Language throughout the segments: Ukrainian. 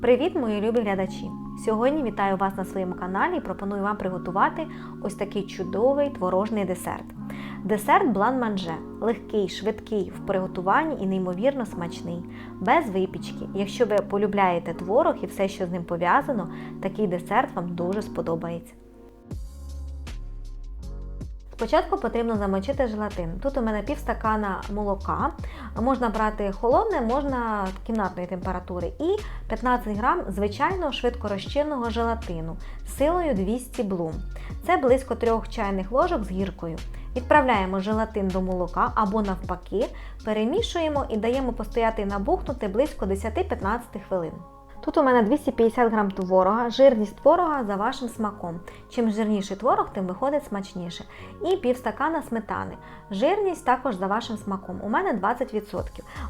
Привіт, мої любі глядачі! Сьогодні вітаю вас на своєму каналі і пропоную вам приготувати ось такий чудовий творожний десерт. Десерт блан-манже легкий, швидкий в приготуванні і неймовірно смачний, без випічки. Якщо ви полюбляєте творог і все, що з ним пов'язано, такий десерт вам дуже сподобається. Спочатку потрібно замочити желатин. Тут у мене пів стакана молока. Можна брати холодне, можна кімнатної температури. І 15 грам звичайного швидкорозчинного желатину силою 200 блум. Це близько 3 чайних ложок з гіркою. Відправляємо желатин до молока або навпаки, перемішуємо і даємо постояти набухнути близько 10-15 хвилин. Тут у мене 250 грам творога, жирність творога за вашим смаком. Чим жирніший творог, тим виходить смачніше. І пів стакана сметани. Жирність також за вашим смаком. У мене 20%.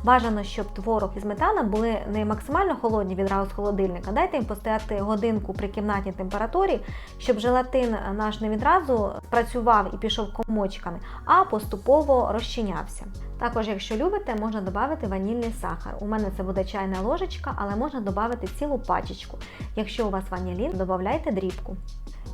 Бажано, щоб творог і сметана були не максимально холодні відразу з холодильника. Дайте їм постояти годинку при кімнатній температурі, щоб желатин наш не відразу спрацював і пішов комочками, а поступово розчинявся. Також, якщо любите, можна додати ванільний сахар. У мене це буде чайна ложечка, але можна додати цілу пачечку. Якщо у вас ванілін, додайте дрібку.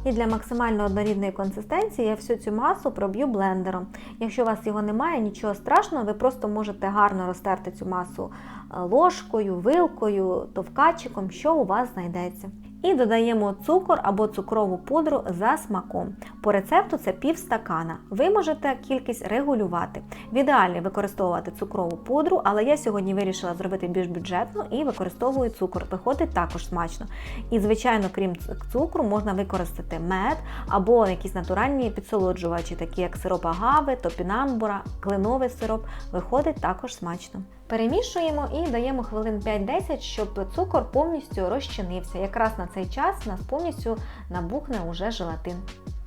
І для максимально однорідної консистенції я всю цю масу проб'ю блендером. Якщо у вас його немає, нічого страшного, ви просто можете гарно розтерти цю масу ложкою, вилкою, товкачиком, що у вас знайдеться. І додаємо цукор або цукрову пудру за смаком. По рецепту це пів стакана. Ви можете кількість регулювати. В ідеалі використовувати цукрову пудру, але я сьогодні вирішила зробити більш бюджетно і використовую цукор. Виходить також смачно. І, звичайно, крім цукру, можна використати мед або якісь натуральні підсолоджувачі, такі як сироп агави, топінамбура, кленовий сироп. Виходить також смачно. Перемішуємо і даємо хвилин 5-10, щоб цукор повністю розчинився. Якраз на цей час у нас повністю набухне уже желатин.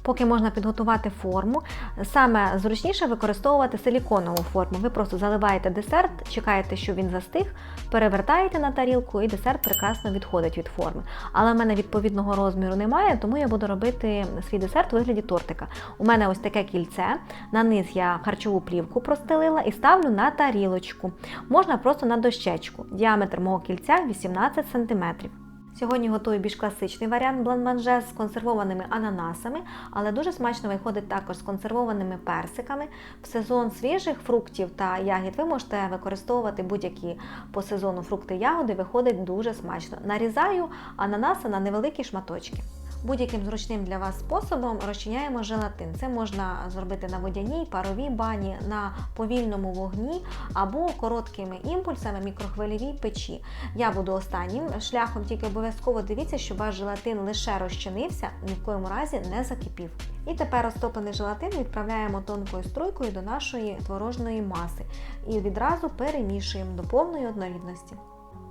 Поки можна підготувати форму, саме зручніше використовувати силіконову форму. Ви просто заливаєте десерт, чекаєте, що він застиг, перевертаєте на тарілку і десерт прекрасно відходить від форми. Але в мене відповідного розміру немає, тому я буду робити свій десерт у вигляді тортика. У мене ось таке кільце. На низ я харчову плівку простелила і ставлю на тарілочку. Можна просто на дощечку. Діаметр мого кільця 18 см. Сьогодні готую більш класичний варіант бланманже з консервованими ананасами, але дуже смачно виходить також з консервованими персиками. В сезон свіжих фруктів та ягід ви можете використовувати будь-які по сезону фрукти ягоди, виходить дуже смачно. Нарізаю ананаси на невеликі шматочки. Будь-яким зручним для вас способом розчиняємо желатин. Це можна зробити на водяній, паровій бані, на повільному вогні або короткими імпульсами мікрохвильовій печі. Я буду останнім шляхом, тільки обов'язково дивіться, щоб ваш желатин лише розчинився, ні в коєму разі не закипів. І тепер розтоплений желатин відправляємо тонкою струйкою до нашої творожної маси і відразу перемішуємо до повної однорідності.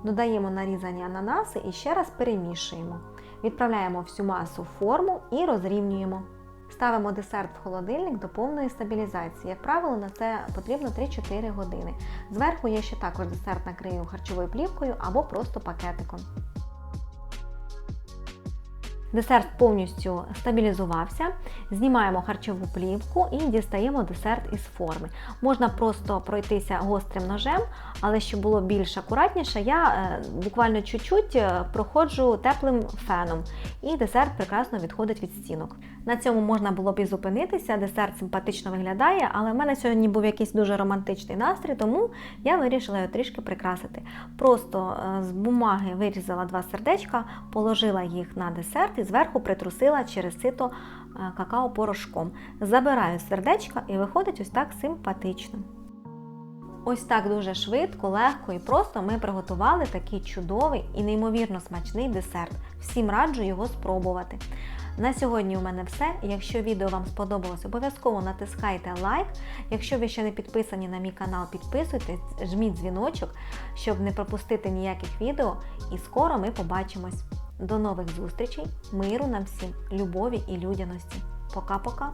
Додаємо нарізані ананаси і ще раз перемішуємо. Відправляємо всю масу в форму і розрівнюємо. Ставимо десерт в холодильник до повної стабілізації. Як правило, на це потрібно 3-4 години. Зверху я ще також десерт накрию харчовою плівкою або просто пакетиком. Десерт повністю стабілізувався, знімаємо харчову плівку і дістаємо десерт із форми. Можна просто пройтися гострим ножем, але щоб було більш акуратніше, я е, буквально чуть-чуть проходжу теплим феном, і десерт прекрасно відходить від стінок. На цьому можна було б і зупинитися, десерт симпатично виглядає, але в мене сьогодні був якийсь дуже романтичний настрій, тому я вирішила його трішки прикрасити. Просто е, з бумаги вирізала два сердечка, положила їх на десерт і зверху притрусила через сито е, какао-порошком. Забираю сердечка і виходить ось так симпатично. Ось так дуже швидко, легко і просто ми приготували такий чудовий і неймовірно смачний десерт. Всім раджу його спробувати. На сьогодні у мене все. Якщо відео вам сподобалось, обов'язково натискайте лайк. Якщо ви ще не підписані на мій канал, підписуйтесь, жміть дзвіночок, щоб не пропустити ніяких відео. І скоро ми побачимось. До нових зустрічей, миру нам всім, любові і людяності. Пока-пока!